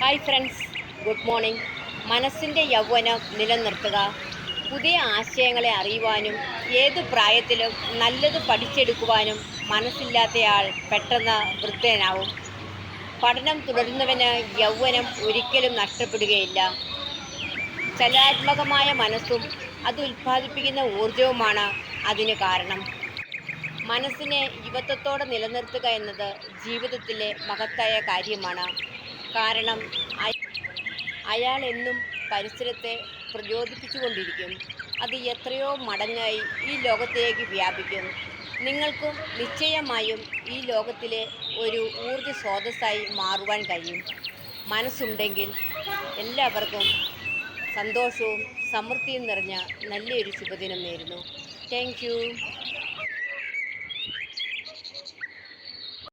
Hi friends good morning. മനസ്സിന്റെ യൗവനം നിലനിർത്തുക പുതിയ ആശയങ്ങളെ അറിയുവാനും ഏത് പ്രായത്തിലും നല്ലത് പഠിച്ചെടുക്കുവാനും മനസ്സില്ലാത്തയാൾ പെട്ടെന്ന് വൃദ്ധനാവും. പഠനം തുടരുന്നവന് യൗവനം ഒരിക്കലും നഷ്ടപ്പെടുകയില്ല. ചലനാത്മകമായ മനസ്സും അത് ഉൽപ്പാദിപ്പിക്കുന്ന ഊർജവുമാണ് അതിന് കാരണം. മനസ്സിനെ യുവത്വത്തോടെ നിലനിർത്തുക എന്നത് ജീവിതത്തിലെ മഹത്തായ കാര്യമാണ്. കാരണം അയാൾ എന്നും പരിസരത്തെ പ്രചോദിപ്പിച്ചുകൊണ്ടിരിക്കും. അത് എത്രയോ മടങ്ങായി ഈ ലോകത്തിലേക്ക് വ്യാപിക്കും. നിങ്ങൾക്കും നിശ്ചയമായും ഈ ലോകത്തിലെ ഒരു ഊർജ സ്രോതസ്സായി മാറുവാൻ കഴിയും. മനസ്സുണ്ടെങ്കിൽ എല്ലാവർക്കും സന്തോഷവും സമൃദ്ധിയും നിറഞ്ഞ നല്ലൊരു ശുഭദിനം നേരുന്നു. താങ്ക്